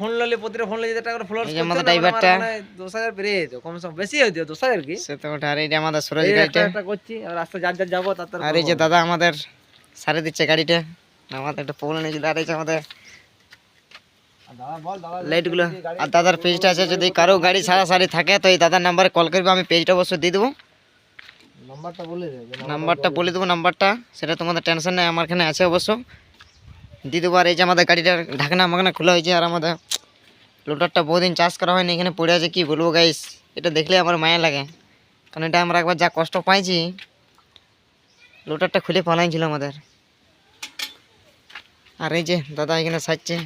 Phone ললে প্রতিটা phone ললে টাকা করে ফলোয়ার্স এই ড্রাইভারটা। দশ হাজার যেত কম সম বেশি হইতো দশ কি? সে তো ওটা আর এই আমাদের সুরজ গাড়িটা একটা একটা করছি আর রাস্তা যার যার যাব তার তার আর এই যে দাদা আমাদের সারে দিচ্ছে গাড়িটা আমাদের একটা প্রবলেম হয়েছিল আর এই যে আমাদের দাদা বল দাদা লাইটগুলো আর দাদার পেজটা আছে যদি কারও গাড়ি সারা সারি থাকে তো এই দাদার নাম্বারে কল করবে আমি পেজটা অবশ্যই দিয়ে দেবো। নাম্বারটা বলে নাম্বারটা বলে দেবো নাম্বারটা সেটা তোমাদের টেনশন নেই আমার এখানে আছে অবশ্য। দিয়ে দেবো আর এই যে আমাদের গাড়িটার ঢাকনা মাকনা খোলা হয়েছে আর আমাদের লোটারটা বহুদিন চাষ করা হয়নি, এখানে পড়ে আছে, কি বলব গাইস এটা দেখলে আমার মায়া লাগে। কারণ এটা আমরা একবার যা কষ্ট পাইছি, লোটারটা খুলে পালাইছিল আমাদের। আর এই যে দাদা এখানে সাজছে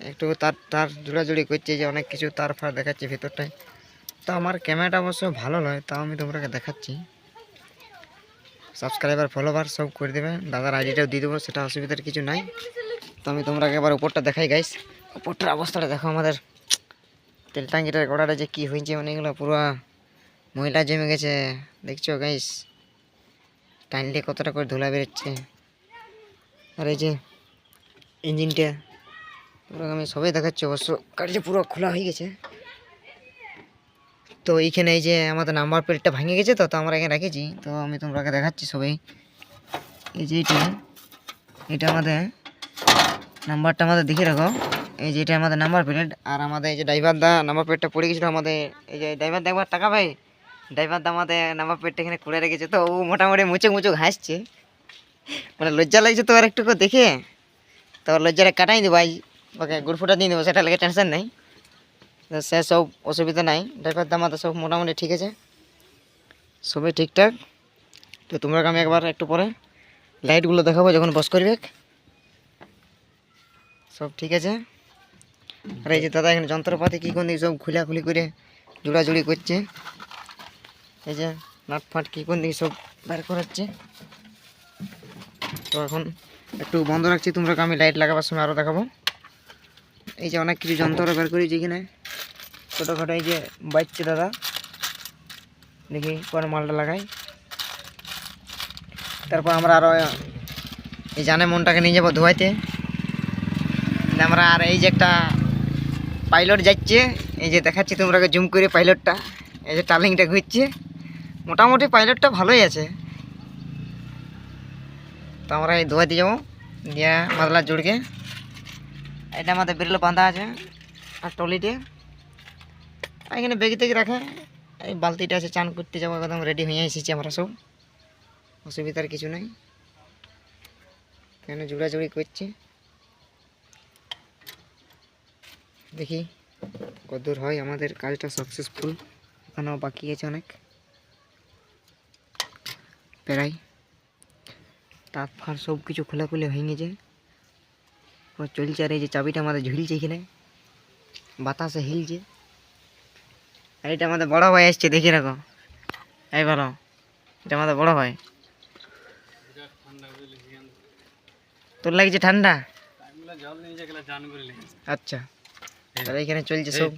একটু তার তার জোড়াজুড়ি করছে যে অনেক কিছু তার ফার দেখাচ্ছে ভিতরটায়। তো আমার ক্যামেরাটা অবশ্য ভালো নয়, তাও আমি তোমাকে দেখাচ্ছি। সাবস্ক্রাইবার ফলোভার সব করে দেবে। দাদার আইডিটাও দিয়ে দেবো, সেটা অসুবিধার কিছু নাই। তো আমি তোমরা একবার উপরটা দেখাই গাইস উপরটার অবস্থাটা দেখো আমাদের। তেল ট্যাঙ্কিটার গোড়াটা যে কী হয়েছে মানে এগুলো পুরো ময়লা জমে গেছে। দেখছ গাইস টাইনলে কতটা করে ধুলা বেরোচ্ছে। আর এই যে ইঞ্জিনটা পুরো আমি সবাই দেখাচ্ছি, অবশ্য গাড়িটা পুরো খোলা হয়ে গেছে। তো এইখানে এই যে আমাদের নাম্বার প্লেটটা ভেঙে গেছে তো তো আমরা এখানে রেখেছি। তো আমি তোমরাকে দেখাচ্ছি সবাই। এই যে এটা এটা আমাদের নাম্বারটা আমাদের দেখে রাখো। এই যে এটা আমাদের নাম্বার প্লেট, আর আমাদের এই যে ড্রাইভার দা নাম্বার প্লেটটা পড়ে গেছিল আমাদের, এই যে ড্রাইভার দেখবার টাকা ভাই ড্রাইভার দা আমাদের নাম্বার প্লেটটা এখানে খুলে রেখেছে তো, ও মোটামুটি মুচুক মুচুক হাসছে। মানে লজ্জা লাগছে তো আর একটু দেখে। তো লজ্জাটা কাটাই দেবো ওকে গুড় ফুটা দিয়ে দেবো, সেটা লেগে টেনশন নেই। সে সব অসুবিধা নাই। ড্রাইভার তো সব মোটামুটি ঠিক আছে। সবই ঠিকঠাক। তো তোমরা আমি একবার একটু পরে লাইটগুলো দেখাবো যখন বস করবে। সব ঠিক আছে। আর এই যে দাদা এখানে যন্ত্রপাতি কী কোন সব খুলাখুলি করে জোড়াজুড়ি করছে। এই যে নাট ফাট কী কোন দিকে সব বের করাচ্ছে। তো এখন একটু বন্ধ রাখছি। তোমরা আমি লাইট লাগাবার সময় আরও দেখাবো। এই যে অনেক কিছু যন্ত্র বের করেছি এখানে। ছোটোখাটো এই যে বাজছে দাদা, দেখি পরে মালটা লাগাই। তারপর আমরা আরও এই জানে মনটাকে নিয়ে যাব ধোয়াইতে। আমরা আর এই যে একটা পাইলট যাচ্ছে, এই যে দেখাচ্ছি তোমরাকে জুম করে পাইলটটা, এই যে টার্লিংটা ঘুরছে। মোটামুটি পাইলটটা ভালোই আছে। তো আমরা এই ধোয়াইতে যাব, দিয়ে মাদলা জুড়কে। এটা আমাদের বেরোলে বাঁধা আছে, আর টলিতে এখানে বেগে থেকে রাখে। এই বালতিটা আছে, চান করতে যাব, একদম রেডি হয়ে এসেছি আমরা সব। অসুবিধার কিছু নেই। কেন জোড়াজুড়ি করছে? দেখি কতদূর হয় আমাদের কাজটা সাকসেসফুল এখনও বাকি আছে অনেক। প্রায় তাপ ফার সব কিছু খোলাখুলি হয়ে গেছে। চলছে আর এই যে চাবিটা আমাদের ঝুলছে এখানে। বাতাসে হিলছে। আর এটা আমাদের বড় ভাই আসছে দেখি রাখো। এই বলো এটা আমাদের বড় ভাই। তোর লাগছে ঠান্ডা? আচ্ছা তাহলে এখানে চলছে সব।